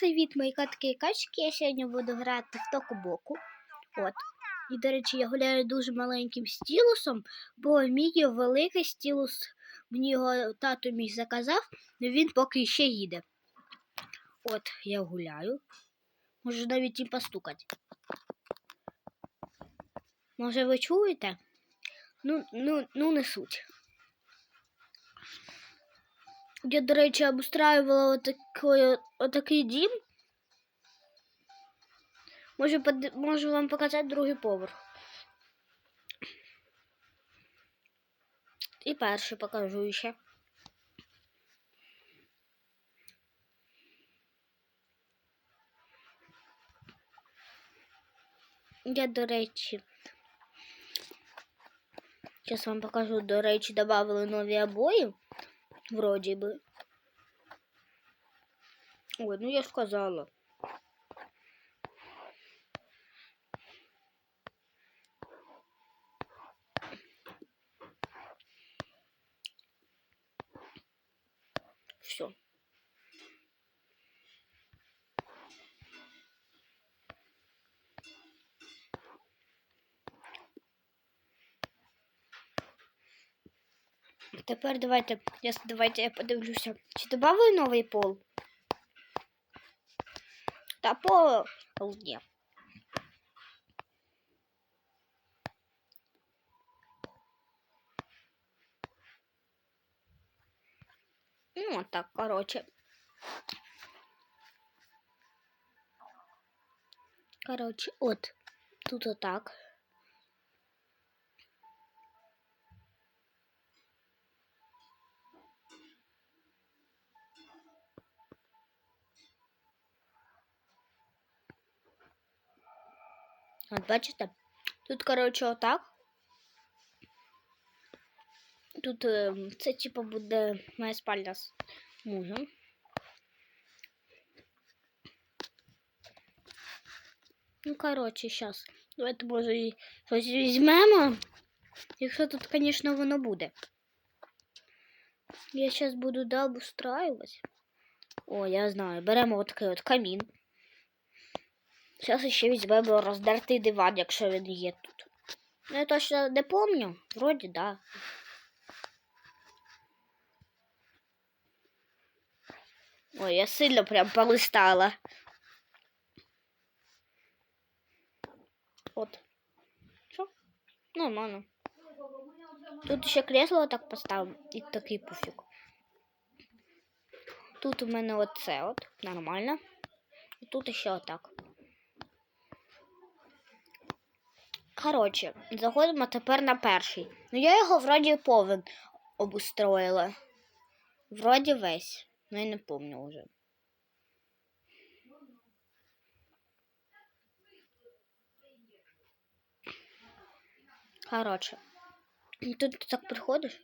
привіт, мої котики і качки. Я сьогодні буду грати в току-боку. От. І, до речі, я гуляю дуже маленьким стілусом, бо мій великий стілус, мені його тато мій заказав, але він поки ще їде. От, я гуляю. Можу навіть і постукати. Може, ви чуєте? Ну, ну, ну не суть. Я, до речі, обустраювала отакий, отакий дім. Можу, можу вам показати другий поверх. І перший покажу ще. Я, до речі, зараз вам покажу, до речі, додали нові обої. Вроді би. Ой, ну я ж сказала. Все. Тепер давайте, я, давайте я подивлюся, чи додали новий пол? Та пол ні. Ну, от так, короче. Короче, от. Тут отак. От бачите? Тут, коротше, отак. Тут е, це типу буде моя спальня з мужем. Ну, коротше, зараз. Давайте, може, і щось візьмемо. Якщо тут, звісно, воно буде. Я зараз буду да. О, я знаю. Беремо от такий от камін. Зараз ще візьмемо роздертий диван, якщо він є тут. Ну, я точно не помню. Вроді, да. Ой, я сильно прям полистала. От. Що? Нормально. Тут ще кресло так поставимо і такий пуфік. Тут у мене оце от, нормально. І тут ще отак. Коротше, заходимо тепер на перший. Ну я його вроді повен обустроїла. Вроді весь. Ну я не помню вже. Коротше. Тут ти так приходиш.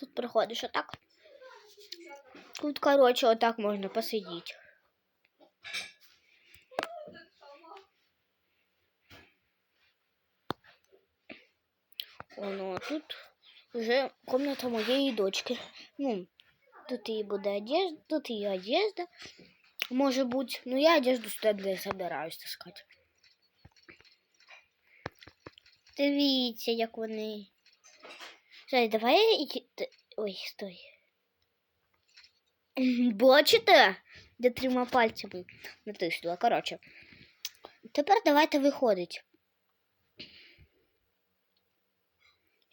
Тут приходиш отак. Тут, коротше, отак можна посидіти. О, ну а тут вже комната моєї дочки. Ну, тут її буде одежда, тут її одежда. Може бути. Ну я одежду сюди не собираюсь таскати. Дивіться, як вони. Зараз, давай я... і- т- Ой, стой. Бачите? Де трьома пальцями натиснула. Коротше. Тепер давайте виходить.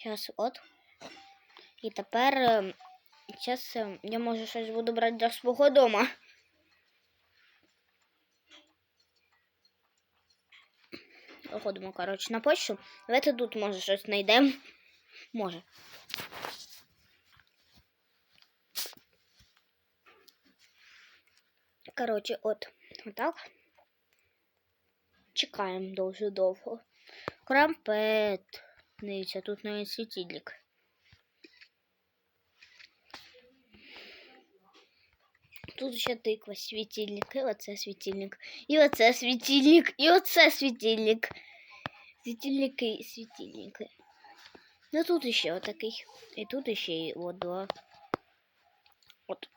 Зараз от. І тепер зараз я може щось буду брати для свого дома. Виходимо, коротше, на почту. Давайте тут може щось знайдемо. Може. Коротше, от. Отак. Чекаємо дуже довго. Крампет. Дивіться, тут навіть світильник. Тут ще тиква, світильник, і оце світильник, і оце світильник, і оце світильник. Світильники, світильники. Ну тут ще отакий. І тут ще і от два. От.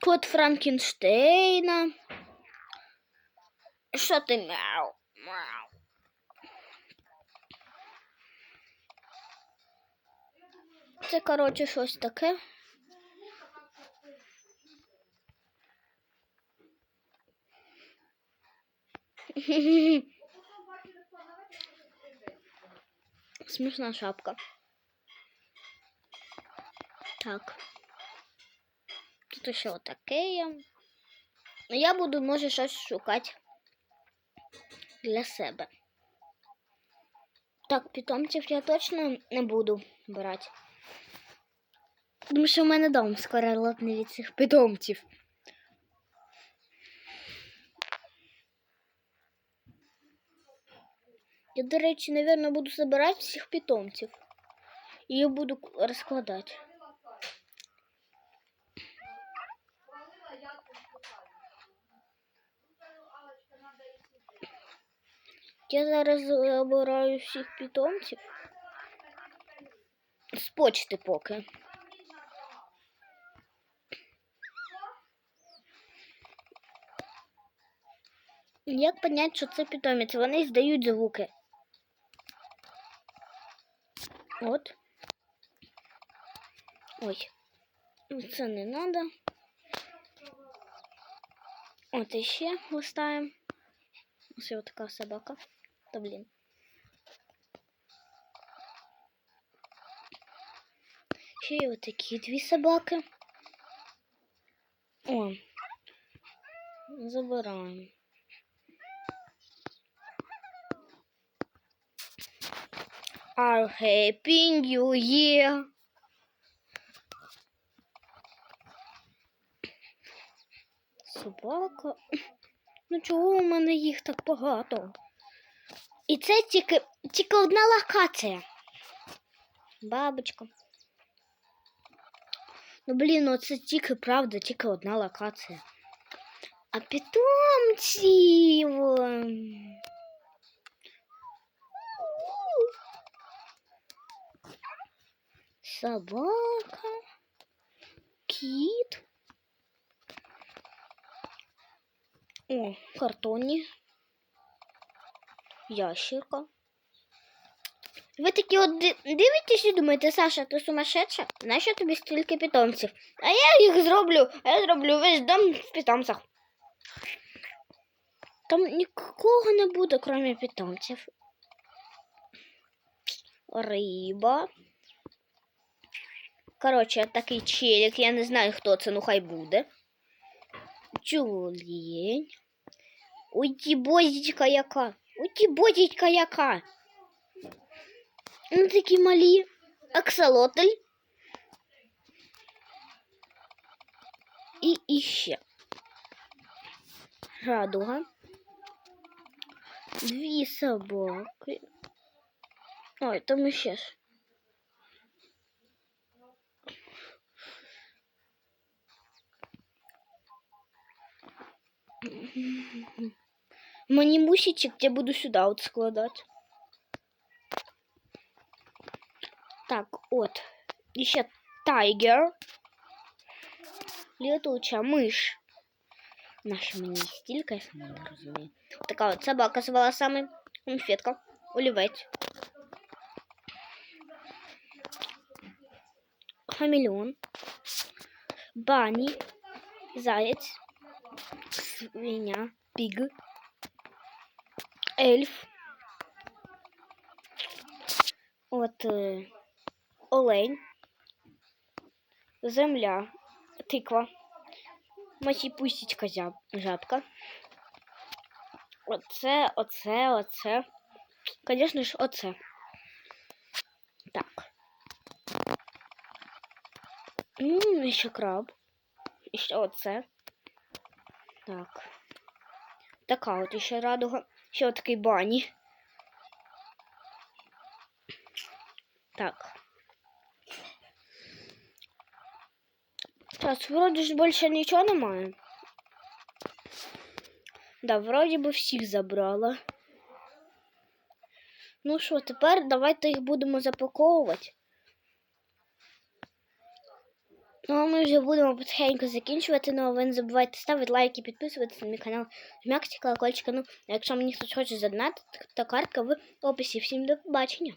Кот Франкенштейна. Що ти мяу? Мяу. Це, коротше, щось таке. Смішна шапка. Так. Тут ще отаке. Ну, я буду, може, щось шукати для себе. Так, питомців я точно не буду брати. Тому що в мене дом скоро лопне від цих питомців. Я, до речі, напевно, буду збирати всіх питомців. І їх буду розкладати. Я зараз забираю всіх питомців. З почти поки. Як понять, що це питомець? Вони здають звуки. От. Ой. Ну, Це не надо. От іще листаємо. Ось така собака. Та блін. Ще є отакі дві собаки. О. Забираємо. Our happy new year. Собака. Ну чого у мене їх так багато? І це тільки, тільки одна локація. Бабочка. Ну блін, ну це тільки правда, тільки одна локація. А питомців. ем, Собака. Кіт. О, картонні. Ящерка. Ви такі от дивитесь і думаєте, Саша, ти сумасшедша? Нащо тобі стільки питомців? А я їх зроблю, а я зроблю весь дом в питомцях. Там нікого не буде, крім питомців. Риба. Коротше, такий челік, я не знаю, хто це, ну хай буде. Тюлень. Ой, бозічка яка. Ой, ті бозічка яка. Ну такі малі. Аксолотль. І іще. Радуга. Дві собаки. Ой, там іще ж. Манимусичек я буду сюда вот складать. Так, от. Еще тайгер. Летучая мышь. Наша мені стільки, я сама не розумію. Така от собака з волосами. Конфетка. Олівець. Хамелеон. Бані. Заяць. Свиня. Піг. Ельф. От е, олень. Земля. Тиква. Масіпусічка зяб, жабка. Оце, оце, оце. Звісно ж, оце. Так. Ммм, ще краб. І ще оце. Так. Така от ще радуга. Ще отакий бані. Так. Так, вроді ж більше нічого немає. Да, вроді би всіх забрала. Ну що, тепер давайте їх будемо запаковувати. Ну а ми вже будемо потихеньку закінчувати. Ну не забувайте ставити лайки, підписуватися на мій канал, жмякати колокольчика. Ну, а якщо мені хтось хоче задонатити, то картка в описі. Всім до побачення.